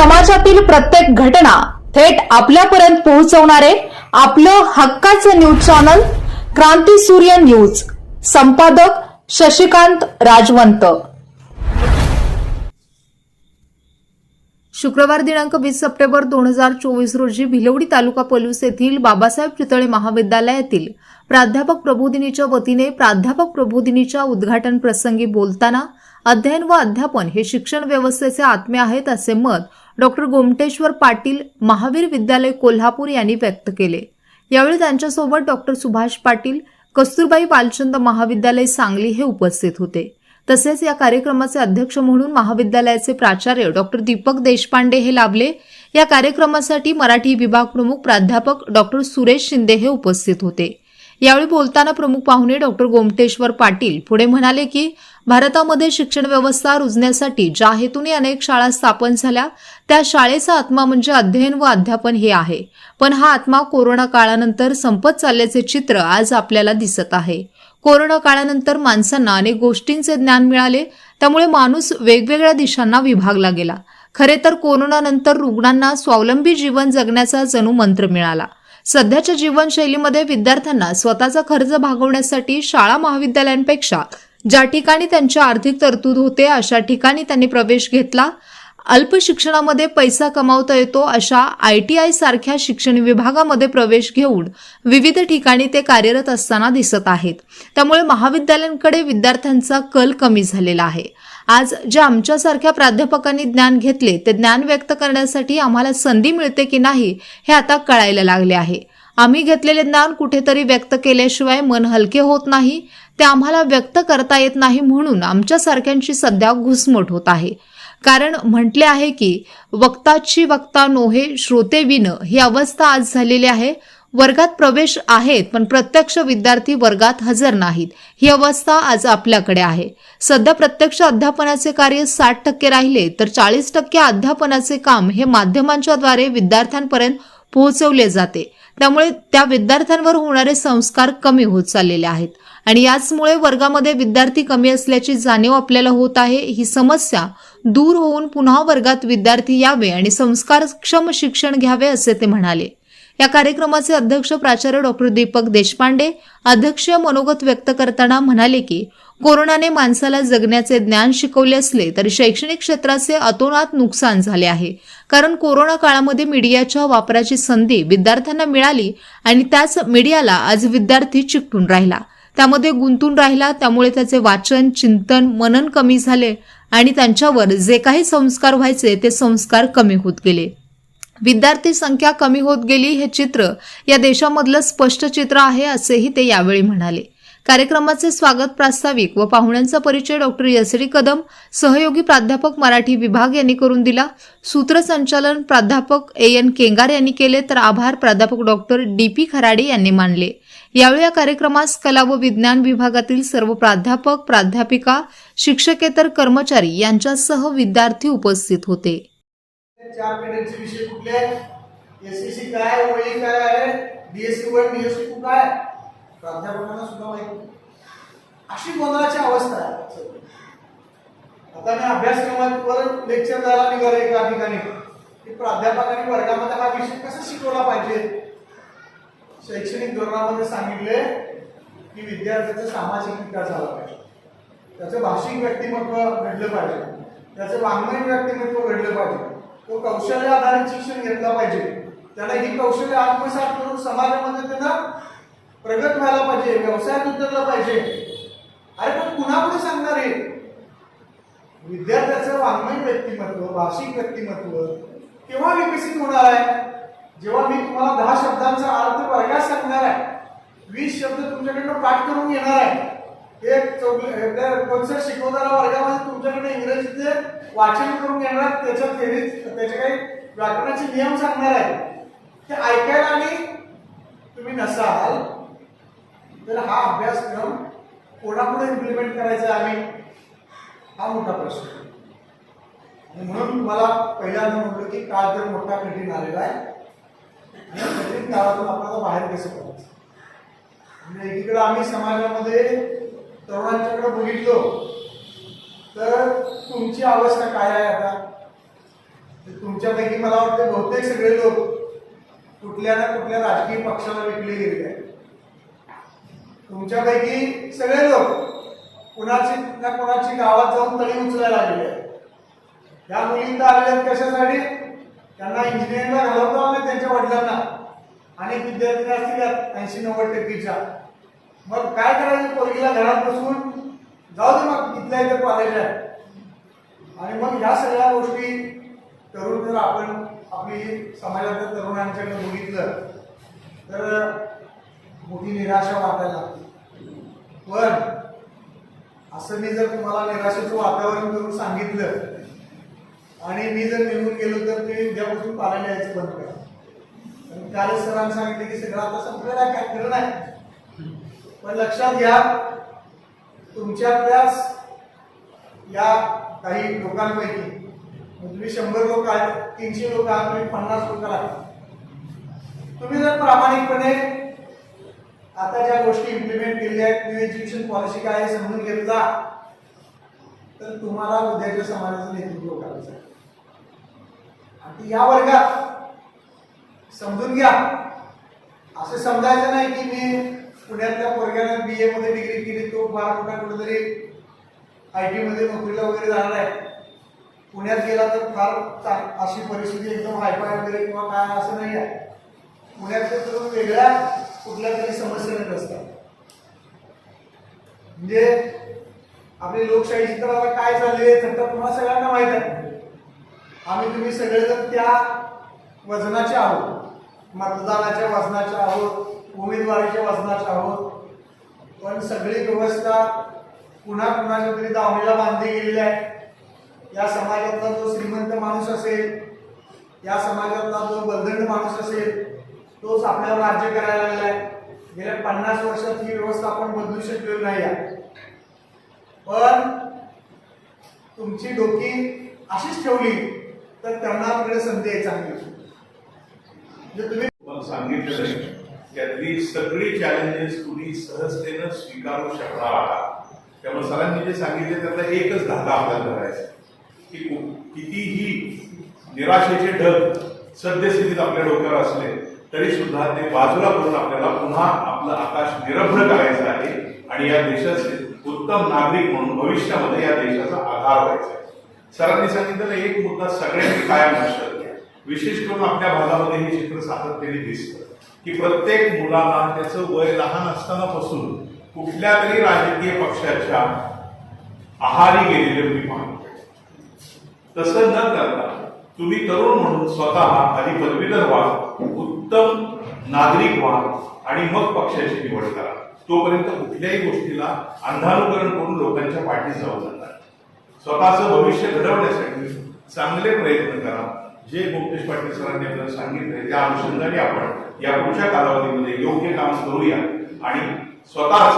समाजातील प्रत्येक घटना थेट आपल्यापर्यंत पोहोचवणारे आपलं हक्काचं न्यूज चॅनल क्रांती सूर्य न्यूज. संपादक शशिकांत राजवंत. शुक्रवार दिनांक वीस सप्टेंबर दोन हजार चोवीस रोजी भिलवडी तालुका पलूस येथील बाबासाहेब चितळे महाविद्यालयातील प्राध्यापक प्रबोधिनीच्या वतीने प्राध्यापक प्रबोधिनीच्या उद्घाटन प्रसंगी बोलताना अध्ययन व अध्यापन हे शिक्षण व्यवस्थेचे आत्मे आहेत असे मत डॉक्टर गोमटेश्वर पाटील महावीर विद्यालय कोल्हापूर यांनी व्यक्त केले. यावेळी त्यांच्यासोबत डॉक्टर सुभाष पाटील कस्तुरबाई बालचंद महाविद्यालय सांगली हे उपस्थित होते. तसेच या कार्यक्रमाचे अध्यक्ष म्हणून महाविद्यालयाचे प्राचार्य डॉक्टर दीपक देशपांडे हे लाभले. या कार्यक्रमासाठी मराठी विभाग प्रमुख प्राध्यापक डॉक्टर सुरेश शिंदे हे उपस्थित होते. यावेळी बोलताना प्रमुख पाहुणे डॉक्टर गोमटेश्वर पाटील पुढे म्हणाले की भारतामध्ये शिक्षण व्यवस्था रुजण्यासाठी ज्या हेतूने अनेक शाळा स्थापन झाल्या त्या शाळेचा आत्मा म्हणजे अध्ययन व अध्यापन हे आहे. पण हा आत्मा कोरोना काळानंतर संपत चालल्याचे चित्र आज आपल्याला दिसत आहे. कोरोना काळानंतर माणसांना अनेक गोष्टींचे ज्ञान मिळाले त्यामुळे माणूस वेगवेगळ्या दिशांना विभागला गेला. खरे तर कोरोनानंतर रुग्णांना स्वावलंबी जीवन जगण्याचा जणू मंत्र मिळाला. सध्याच्या जीवनशैलीमध्ये विद्यार्थ्यांना स्वतःचा खर्च भागवण्यासाठी शाळा महाविद्यालयांपेक्षा ज्या ठिकाणी त्यांची आर्थिक तरतूद होते अशा ठिकाणी त्यांनी प्रवेश घेतला. अल्प शिक्षणामध्ये पैसा कमावता येतो अशा आय टी आय सारख्या शिक्षण विभागामध्ये प्रवेश घेऊन विविध ठिकाणी ते कार्यरत असताना दिसत आहेत. त्यामुळे महाविद्यालयांकडे विद्यार्थ्यांचा कल कमी झालेला आहे. आज जे आमच्यासारख्या प्राध्यापकांनी ज्ञान घेतले ते ज्ञान व्यक्त करण्यासाठी आम्हाला संधी मिळते की नाही हे आता कळायला लागले आहे. आम्ही घेतलेले ज्ञान कुठेतरी व्यक्त केल्याशिवाय मन हलके होत नाही ते आम्हाला व्यक्त करता येत नाही म्हणून आमच्यासारख्यांची सध्या घुसमट होत आहे. कारण म्हटले आहे की वक्ताची वक्ता नोहे श्रोते विन ही अवस्था आज झालेली आहे. वर्गात प्रवेश आहेत पण प्रत्यक्ष विद्यार्थी वर्गात हजर नाहीत. ही अवस्था आज आपल्याकडे आहे. सध्या प्रत्यक्ष अध्यापनाचे कार्य साठ टक्के राहिले तर चाळीस टक्के अध्यापनाचे काम हे माध्यमांच्याद्वारे विद्यार्थ्यांपर्यंत पोहोचवले जाते. त्यामुळे त्या विद्यार्थ्यांवर होणारे संस्कार कमी होत चाललेले आहेत. आणि याचमुळे वर्गामध्ये विद्यार्थी कमी असल्याची जाणीव आपल्याला होत आहे ही समस्या दूर होऊन पुन्हा वर्गात विद्यार्थी यावे आणि संस्कारक्षम शिक्षण घ्यावे असे ते म्हणाले. या कार्यक्रमाचे अध्यक्ष प्राचार्य डॉक्टर दीपक देशपांडे अध्यक्षीय मनोगत व्यक्त करताना म्हणाले की कोरोनाने माणसाला जगण्याचे ज्ञान शिकवले असले तरी शैक्षणिक क्षेत्राचे अतोनात नुकसान झाले आहे. कारण कोरोना काळामध्ये मीडियाच्या वापराची संधी विद्यार्थ्यांना मिळाली आणि त्याच मीडियाला आज विद्यार्थी चिकटून राहिला. त्यामध्ये गुंतून राहिला त्यामुळे त्याचे वाचन चिंतन मनन कमी झाले आणि त्यांच्यावर जे काही संस्कार व्हायचे ते संस्कार कमी होत गेले. विद्यार्थी संख्या कमी होत गेली हे चित्र या देशामधलं स्पष्ट चित्र आहे असेही ते यावेळी म्हणाले. कार्यक्रमाचे स्वागत प्रास्ताविक व पाहुण्यांचा परिचय डॉक्टर यसरी कदम सहयोगी प्राध्यापक मराठी विभाग यांनी करून दिला. सूत्रसंचालन प्राध्यापक ए एन केंगार यांनी केले तर आभार प्राध्यापक डॉक्टर डी पी खराडे यांनी मानले. यावेळी या कार्यक्रमास कला व विज्ञान विभागातील सर्व प्राध्यापक प्राध्यापिका शिक्षकेतर कर्मचारी यांच्यासह विद्यार्थी उपस्थित होते. चार क्रेडिटचे विषय कुठले एसएससी काय? ओई काय आहे? डीएससी वन डीएससी टू काय प्राध्यापकांना सुद्धा माहिती अशी गोंधळाची अवस्था आहे. आता मी अभ्यासक्रमावर लेक्चर द्यायला निघालो एका ठिकाणी. की प्राध्यापकांनी वर्गामध्ये हा विषय कसा शिकवला पाहिजे? शैक्षणिक धोरणामध्ये सांगितले की विद्यार्थ्याचा सामाजिक विकास झाला पाहिजे. त्याचं भाषिक व्यक्तिमत्व घडलं पाहिजे. त्याचं वाङ्मय व्यक्तिमत्व घडलं पाहिजे. तो कौशल्य आधारित शिक्षण घेतलं पाहिजे. त्याला ही कौशल्य आत्मसात करून समाजामध्ये त्यांना प्रगत व्हायला पाहिजे व्यवसायात उतरला पाहिजे. अरे पण पुन्हा पुढे सांगणार आहे विद्यार्थ्याचं वाङ्मय व्यक्तिमत्व भाषिक व्यक्तिमत्व केव्हा विकसित होणार आहे? जेव्हा मी तुम्हाला दहा शब्दांचा अर्थ वर्गात सांगणार आहे वीस शब्द तुमच्याकडनं पाठ करून येणार आहे. एक चौक शिकवताना शिकवणारा वर्गामध्ये तुमच्याकडे इंग्रजीचे वाचन करून येणार आहेत त्याच्या थेरीज त्याचे काही व्याकरणाचे नियम सांगणार आहे ते ऐकायला आणि तुम्ही नसाल तर हा अभ्यासक्रम कोणापुढे इम्प्लिमेंट करायचा आहे आम्ही? हा मोठा प्रश्न आहे. आणि म्हणून तुम्हाला पहिल्यांदा म्हटलं की काळ तर मोठा कठीण आलेला आहे. आणि कठीण काळातून आपल्याला बाहेर कसं पडायचं? एकीकडे आम्ही समाजामध्ये तरुणांच्याकडे बघितलो तर तुमची अवस्था काय आहे आता? तुमच्यापैकी मला वाटतं बहुतेक सगळे लोक कुठल्या ना कुठल्या राजकीय पक्षाला विकले गेलेले आहेत. तुमच्यापैकी सगळे लोक कुणाची ना कुणाची गावात जाऊन तळी उचलायला लागलेले आहेत. या मुलींना आलेल्या आहेत कशासाठी? त्यांना इंजिनिअरिंगला घालवतो आम्ही त्यांच्या वडिलांना. अनेक विद्यार्थी असतील ऐंशी नव्वद टक्केच्या. मग काय करायचं? पोरगीला घरात बसून जाऊ दे मग इथल्या इथे कॉलेज आहे आणि मग ह्या सगळ्या गोष्टी तरुण जर आपण आपली समाजातल्या तरुणांच्याकडे बघितलं तर मोठी निराशा वाटायला लागते. पण असं मी जर तुम्हाला निराशेचं वातावरण करून सांगितलं आणि मी जर निघून गेलो तर ते उद्यापासून पाहायला यायचं बंद करा. कारण कालच सरांनी सांगितलं की सगळं आता संपलेलं नाही काय खरं नाही. पण लक्षात घ्या तुमच्यातल्याच या काही लोकांपैकी तुम्ही शंभर लोक आहेत तीनशे लोक आहात तुम्ही पन्नास लोक आहात. तुम्ही जर प्रामाणिकपणे आता ज्या गोष्टी इम्प्लिमेंट केल्या आहेत न्यू एज्युकेशन पॉलिसी काय आहे समजून घेतला तर तुम्हाला उद्याच्या समाजाचं नेतृत्व करायचं आहे. आणि या वर्गात समजून घ्या. असं समजायचं नाही की मी बीए मध्ये डिग्री केली तो फार मोठा कुठेतरी आय टी मध्ये नोकरीला वगैरे जाणार आहे. पुण्यात गेला तर फार अशी परिस्थिती एकदम हायफाय वगैरे किंवा काय असं नाही आहे. पुण्यात तर वेगळ्या कुठल्या तरी समस्येने असतात. म्हणजे आपली लोकशाही तर आता काय चालली आहे तर तुम्हाला सगळ्यांना माहीत आहे. आम्ही तुम्ही सगळेजण त्या वजनाचे आहोत. मतदानाच्या वजनाचे आहोत. उमेदवारीच्या वजनाचे आहोत. पण सगळी व्यवस्था पुन्हा कुणाच्या तरी दावणीला बांधली गेलेली आहे या समाजातला जो श्रीमंत माणूस असेल या समाजातला जो बलदंड माणूस असेल तोच आपल्यावर राज्य करायला लागला आहे. गेल्या पन्नास वर्षात ही व्यवस्था आपण बदलू शकलेलो नाही आहे. पण तुमची डोकी अशीच ठेवली तर त्यांना आपल्याकडे संधी आहे चांगली म्हणजे तुम्ही सांगितलं त्यातली सगळी चॅलेंजेस तुम्ही सहजतेनं स्वीकारू शकणार. आहात त्यामुळे सरांनी जे सांगितले त्यातला एकच धागा आपल्याला धरायचा की कितीही निराशेचे ढग सद्यस्थितीत आपल्या डोक्यावर असले तरी सुद्धा ते बाजूला करून आपल्याला पुन्हा आपलं आकाश निरभ्र करायचं आहे आणि या देशाचे उत्तम नागरिक म्हणून भविष्यामध्ये या देशाचा आधार व्हायचा आहे. सरांनी सांगितलेला एक मुद्दा सगळ्यांनी कायम लक्षात घ्या. विशेष करून आपल्या भागामध्ये हे चित्र सातत्याने दिसतं. की प्रत्येक मुलाला त्याचं वय लहान असतानापासून कुठल्या तरी राजकीय पक्षाच्या आहारी गेलेले मी पाहतो. तसं न करता तुम्ही तरुण म्हणून स्वतः आधी पदवीधर व्हा उत्तम नागरिक व्हा आणि मग पक्षाची निवड करा. तोपर्यंत कुठल्याही गोष्टीला अंधानुकरण करून लोकांच्या पाठी जाऊ नका. स्वतःचं भविष्य घडवण्यासाठी चांगले प्रयत्न करा. जे गोपेश पाटील सरांनी आपल्याला सांगितले त्या अनुषंगाने आपण या पुढच्या कालावधीमध्ये योग्य काम करूया. आणि स्वतःच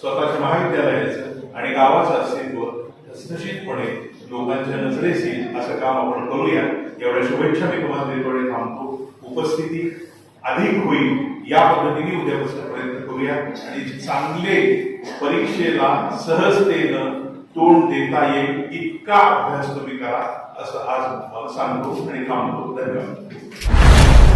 स्वतःच्या महाविद्यालयाचं आणि गावाचं अस्तित्व ठसठशीतपणे लोकांच्या नजरेस येईल असं काम आपण करूया. एवढ्या शुभेच्छा मी तुम्हाला देतोडे थांबतो. उपस्थिती अधिक होईल या पद्धतीने उद्यापासून प्रयत्न करूया. आणि चांगले परीक्षेला सहजतेनं तोंड देता येईल. इतका अभ्यास तुम्ही करा असं आज मला सांगतो आणि थांबतो. धन्यवाद.